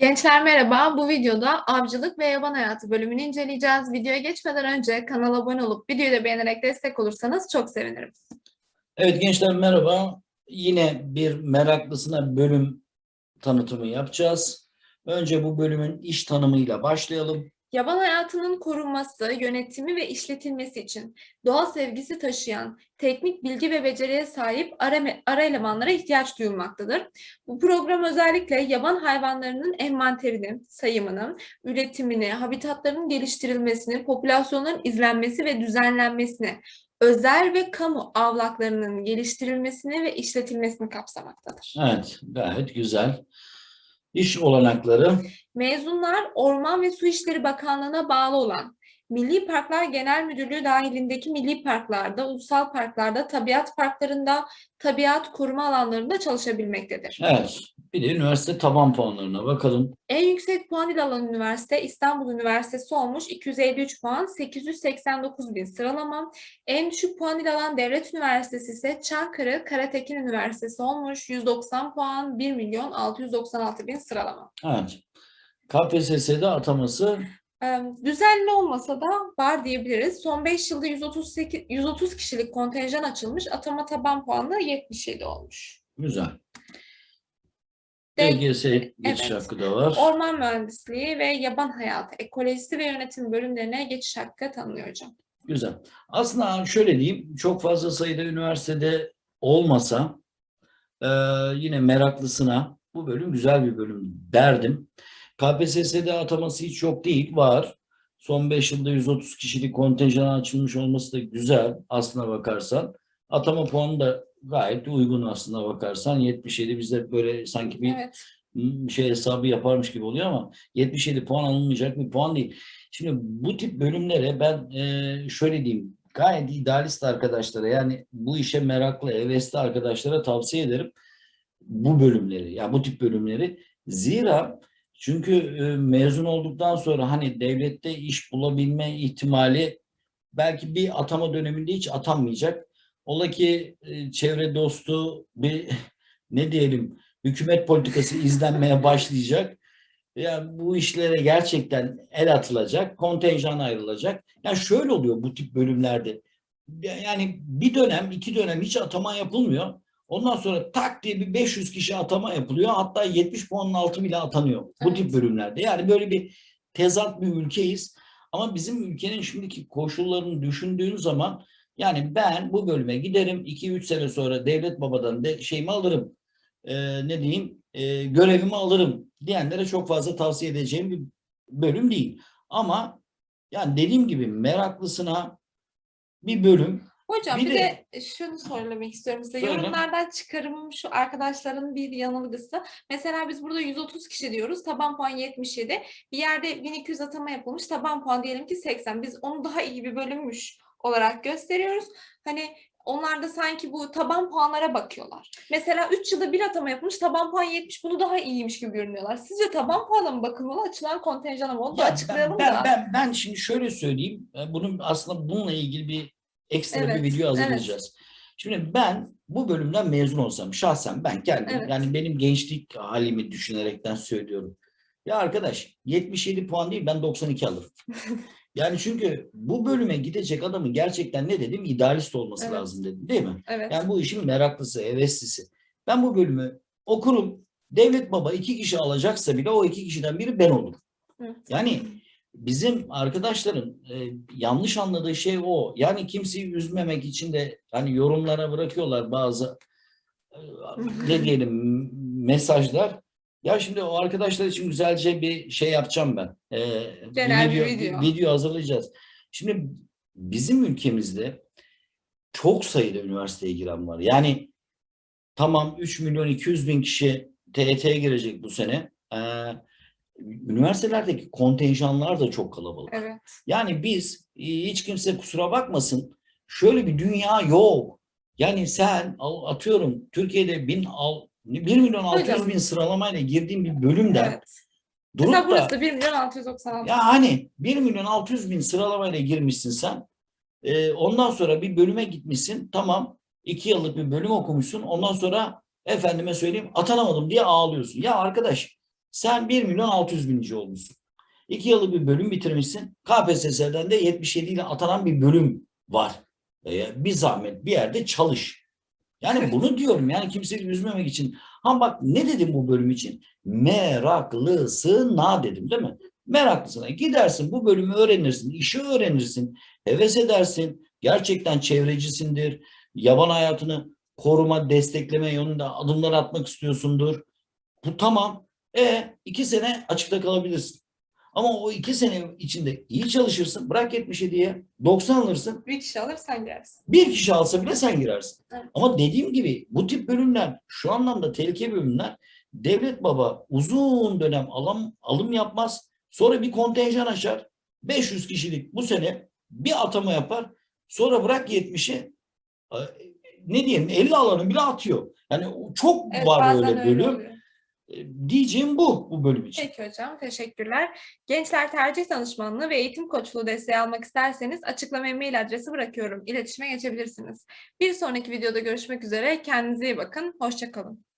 Gençler merhaba. Bu videoda avcılık ve yaban hayatı bölümünü inceleyeceğiz. Videoya geçmeden önce kanala abone olup videoyu da beğenerek destek olursanız çok sevinirim. Evet gençler merhaba. Yine bir meraklısına bölüm tanıtımı yapacağız. Önce bu bölümün iş tanımıyla başlayalım. Yaban hayatının korunması, yönetimi ve işletilmesi için doğa sevgisi taşıyan, teknik bilgi ve beceriye sahip ara, ara elemanlara ihtiyaç duyulmaktadır. Bu program özellikle yaban hayvanlarının envanterini, sayımını, üretimini, habitatlarının geliştirilmesini, popülasyonların izlenmesi ve düzenlenmesini, özel ve kamu avlaklarının geliştirilmesini ve işletilmesini kapsamaktadır. Evet gayet güzel. İş olanakları. Mezunlar Orman ve Su İşleri Bakanlığı'na bağlı olan Milli Parklar Genel Müdürlüğü dahilindeki milli parklarda, ulusal parklarda, tabiat parklarında, tabiat koruma alanlarında çalışabilmektedir. Evet bir de üniversite taban puanlarına bakalım. En yüksek puan ile alan üniversite İstanbul Üniversitesi olmuş 253 puan 889 bin sıralama. En düşük puan ile alan devlet üniversitesi ise Çankırı Karatekin Üniversitesi olmuş 190 puan 1 milyon 696 bin sıralama. Evet. KPSS'de ataması Ee, Düzenli olmasa da var diyebiliriz. Son 5 yılda 138, 130 kişilik kontenjan açılmış. Atama taban puanı da 77 olmuş. güzel. DGS geçiş Evet. hakkı da var. Orman mühendisliği ve yaban hayatı, ekolojisi ve yönetim bölümlerine geçiş hakkı tanınıyor hocam. Güzel. Aslında şöyle diyeyim, çok fazla sayıda üniversitede olmasa eee, yine meraklısına bu bölüm güzel bir bölüm derdim. KPSS'de ataması hiç yok değil, var. Son 5 yılda 130 kişilik kontenjan açılmış olması da güzel aslına bakarsan. Atama puanı da gayet uygun aslına bakarsan. 77 bizde böyle sanki bir Evet. bir şey hesabı yaparmış gibi oluyor ama 77 puan alınmayacak bir puan değil. Şimdi bu tip bölümlere ben e, şöyle diyeyim gayet idealist arkadaşlara yani bu işe meraklı, hevesli arkadaşlara tavsiye ederim bu bölümleri yani bu tip bölümleri. Zira çünkü e, mezun olduktan sonra hani devlette iş bulabilme ihtimali belki bir atama döneminde hiç atanmayacak. Ola ki e, çevre dostu bir ne diyelim hükümet politikası izlenmeye başlayacak. Yani bu işlere gerçekten el atılacak, kontenjan ayrılacak. Yani şöyle oluyor bu tip bölümlerde. Yani bir dönem, iki dönem hiç atama yapılmıyor. Ondan sonra tak diye bir 500 kişi atama yapılıyor. Hatta 70 puanın altı bile atanıyor bu tip Evet. bölümlerde. Yani böyle bir tezat bir ülkeyiz. Ama bizim ülkenin şimdiki koşullarını düşündüğün zaman yani ben bu bölüme giderim 2-3 sene sonra devlet babadan de şeyimi alırım. Ee, ne diyeyim? Ee, görevimi alırım diyenlere çok fazla tavsiye edeceğim bir bölüm değil. Ama yani dediğim gibi meraklısına bir bölüm Hocam Bir bir, de- de, şunu söylemek istiyorum size. Söyle. Yorumlardan çıkarımım şu arkadaşların bir yanılgısı. Mesela biz burada 130 kişi diyoruz. Taban puan 77. Bir yerde 1200 atama yapılmış. Taban puan diyelim ki 80. Biz onu daha iyi bir bölümmüş olarak gösteriyoruz. Hani onlar da sanki bu taban puanlara bakıyorlar. Mesela 3 yılda bir atama yapılmış. Taban puan 70. Bunu daha iyiymiş gibi görünüyorlar. Sizce taban puana mı bakılmalı? Açılan kontenjana mı? Onu da Ya ben, açıklayalım ben, da. ben, ben şimdi şöyle söyleyeyim. e, Bunun aslında bununla ilgili bir ekstra Evet, bir video evet. hazırlayacağız. Şimdi ben bu bölümden mezun olsam şahsen ben kendim Evet. yani benim gençlik halimi düşünerekten söylüyorum. Ya arkadaş 77 puan değil ben 92 alırım. yani çünkü bu bölüme gidecek adamın gerçekten ne dedim idealist olması Evet. lazım dedim değil mi? Evet. Yani bu işin meraklısı, heveslisi. Ben bu bölümü okurum. Devlet baba iki kişi alacaksa bile o iki kişiden biri ben olurum. Evet. Yani bizim arkadaşların e, yanlış anladığı şey o. Yani kimseyi üzmemek için de hani yorumlara bırakıyorlar bazı e, ne diyelim mesajlar. Ya şimdi o arkadaşlar için güzelce bir şey yapacağım ben. E, Genel bir video. video hazırlayacağız. Şimdi bizim ülkemizde çok sayıda üniversiteye giren var. Yani tamam 3 milyon 200 bin kişi TET'ye girecek bu sene. Ee, üniversitelerdeki kontenjanlar da çok kalabalık. Evet. Yani biz e, hiç kimse kusura bakmasın şöyle bir dünya yok. Yani sen atıyorum Türkiye'de bin, al, 1 milyon 600 Hocam. bin sıralamayla girdiğin bir bölümde Evet. Mesela durup burası da da 1 milyon 696. ya hani 1 milyon 600 bin sıralamayla girmişsin sen. Ee, ondan sonra bir bölüme gitmişsin. Tamam. iki yıllık bir bölüm okumuşsun. Ondan sonra efendime söyleyeyim atanamadım diye ağlıyorsun. Ya arkadaş Sen 1 milyon 600 bininci olmuşsun. 2 yıllık bir bölüm bitirmişsin. KPSS'den de 77 ile atanan bir bölüm var. Ee, bir zahmet bir yerde çalış. Yani bunu diyorum yani kimseyi üzmemek için. Ha bak ne dedim bu bölüm için? Meraklısına dedim değil mi? Meraklısına gidersin bu bölümü öğrenirsin, işi öğrenirsin, heves edersin, gerçekten çevrecisindir, yaban hayatını koruma, destekleme yönünde adımlar atmak istiyorsundur. Bu tamam. E iki sene açıkta kalabilirsin. Ama o iki sene içinde iyi çalışırsın. Bırak 77'ye 90 alırsın. Bir kişi alırsan gelsin. Bir kişi alsa bile sen girersin. Evet. Ama dediğim gibi bu tip bölümler şu anlamda tehlikeli bölümler devlet baba uzun dönem alım, alım yapmaz. Sonra bir kontenjan açar. 500 kişilik bu sene bir atama yapar. Sonra bırak 70'i e, ne diyeyim 50 alanı bile atıyor. Yani çok Evet, var öyle öyle bölüm. oluyor. E, Diyeceğim bu bu bölüm için. Peki hocam, teşekkürler. Gençler tercih danışmanlığı ve eğitim koçluğu desteği almak isterseniz açıklamaya mail adresi bırakıyorum. İletişime geçebilirsiniz. Bir sonraki videoda görüşmek üzere. Kendinize iyi bakın. Hoşça kalın.